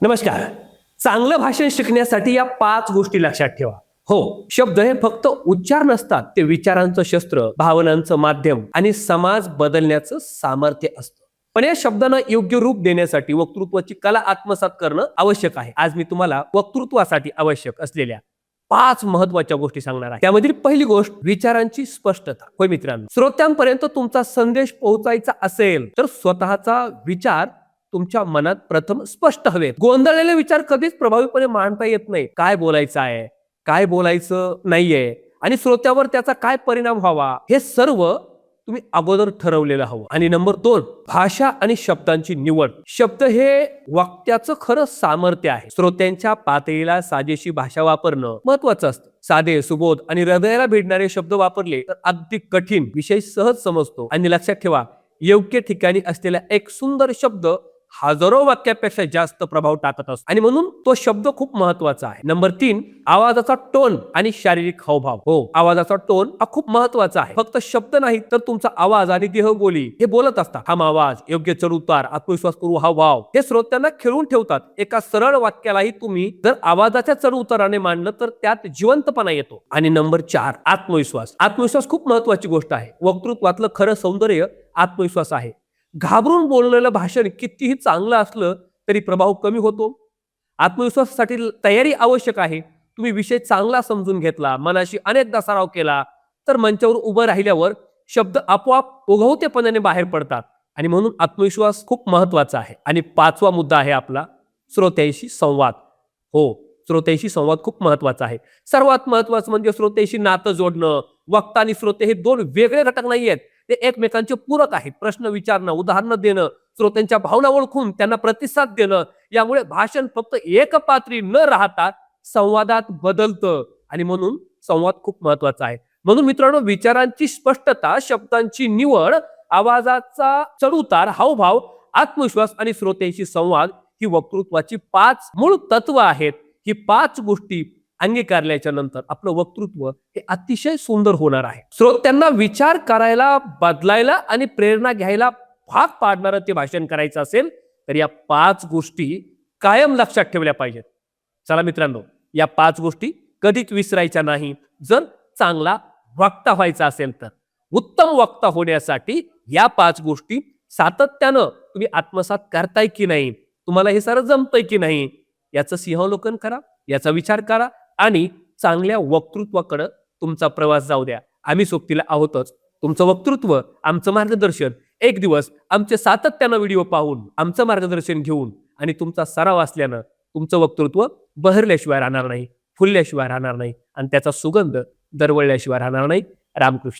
नमस्कार. चांगलं भाषण शिकण्यासाठी या पाच गोष्टी लक्षात ठेवा. हो शब्द हे फक्त उच्चार नसतात ते विचारांचं शस्त्र भावनांचं माध्यम आणि समाज बदलण्याचं सामर्थ्य असतं. पण या शब्दांना योग्य रूप देण्यासाठी वक्तृत्वाची कला आत्मसात करणं आवश्यक आहे. आज मी तुम्हाला वक्तृत्वासाठी आवश्यक असलेल्या पाच महत्त्वाच्या गोष्टी सांगणार आहे. त्यामधील पहिली गोष्ट विचारांची स्पष्टता. होय मित्रांनो श्रोत्यांपर्यंत तुमचा संदेश पोहोचायचा असेल तर स्वतःचा विचार तुमच्या मनात प्रथम स्पष्ट हवेत. गोंधळलेले विचार कधीच प्रभावीपणे मांडता येत नाही. काय बोलायचं आहे? काय बोलायचं नाहीये? आणि श्रोत्यावर त्याचा काय परिणाम व्हावा? हे सर्व तुम्ही अगोदर ठरवलेलं हवं. आणि नंबर दोन भाषा आणि शब्दांची निवड. शब्द हे वाक्याचं खरं सामर्थ्य आहे. श्रोत्यांच्या पातळीला साजेशी भाषा वापरणं महत्वाचं असतं. साधे सुबोध आणि हृदयाला भिडणारे शब्द वापरले तर अगदी कठीण विषय सहज समजतो. आणि लक्षात ठेवा योग्य ठिकाणी असलेला एक सुंदर शब्द हजारो वाक्यापेक्षा जास्त प्रभाव टाकत असतो. आणि म्हणून तो शब्द खूप महत्त्वाचा आहे. नंबर तीन आवाजाचा टोन आणि शारीरिक हावभाव. हो आवाजाचा टोन हा खूप महत्त्वाचा आहे. फक्त शब्द नाही तर तुमचा आवाज आणि देहबोली हे बोलत असतात. हा आवाज योग्य चढ उतार आत्मविश्वास करू हावभाव हे श्रोत्यांना खेळून ठेवतात. एका सरळ वाक्यालाही तुम्ही जर आवाजाच्या चढ उताराने मांडलं तर त्यात जिवंतपणा येतो. आणि नंबर चार आत्मविश्वास. आत्मविश्वास खूप महत्वाची गोष्ट आहे. वक्तृत्वातलं खरं सौंदर्य आत्मविश्वास आहे. घाबरून बोललेलं भाषण कितीही चांगलं असलं तरी प्रभाव कमी होतो. आत्मविश्वासासाठी तयारी आवश्यक आहे. तुम्ही विषय चांगला समजून घेतला मनाशी अनेकदा सराव केला तर मंचावर उभं राहिल्यावर शब्द आपोआप ओघवतेपणाने बाहेर पडतात. आणि म्हणून आत्मविश्वास खूप महत्त्वाचा आहे. आणि पाचवा मुद्दा आहे आपला श्रोत्यांशी संवाद. हो श्रोत्यांशी संवाद खूप महत्त्वाचा आहे. सर्वात महत्वाचं म्हणजे श्रोत्यांशी नातं जोडणं वक्ता आणि श्रोते हे दोन वेगळे घटक नाही आहेत ते एकमेकांचे पूरक आहेत. प्रश्न विचारणं उदाहरणं देणं श्रोत्यांच्या भावना ओळखून त्यांना प्रतिसाद देणं यामुळे भाषण फक्त एकपात्री न राहता संवादात बदलतं आणि म्हणून संवाद खूप महत्त्वाचा आहे. म्हणून मित्रांनो विचारांची स्पष्टता शब्दांची निवड आवाजाचा चढउतार हावभाव आत्मविश्वास आणि श्रोत्यांशी संवाद ही वक्तृत्वाची पाच मूळ तत्व आहेत. ही पाच गोष्टी अंगीकारल्याच्या नंतर आपलं वक्तृत्व हे अतिशय सुंदर होणार आहे. श्रोत्यांना विचार करायला बदलायला आणि प्रेरणा घ्यायला भाग पाडणारं ते भाषण करायचं असेल तर या पाच गोष्टी कायम लक्षात ठेवल्या पाहिजेत. चला मित्रांनो या पाच गोष्टी कधीच विसरायच्या नाही. जर चांगला वक्ता व्हायचा असेल तर. उत्तम वक्ता होण्यासाठी या पाच गोष्टी सातत्यानं तुम्ही आत्मसात करताय की नाही? तुम्हाला हे सारं जमतंय की नाही? याचं सिंहावलोकन करा याचा विचार करा आणि चांगल्या वक्तृत्वाकडं तुमचा प्रवास जाऊ द्या. आम्ही सोबतीला आहोतच. तुमचं वक्तृत्व आमचं मार्गदर्शन. एक दिवस आमचे सातत्यानं व्हिडिओ पाहून आमचं मार्गदर्शन घेऊन आणि तुमचा सराव असल्यानं तुमचं वक्तृत्व बहरल्याशिवाय राहणार नाही फुलल्याशिवाय राहणार नाही आणि त्याचा सुगंध दरवळल्याशिवाय राहणार नाही. रामकृष्ण.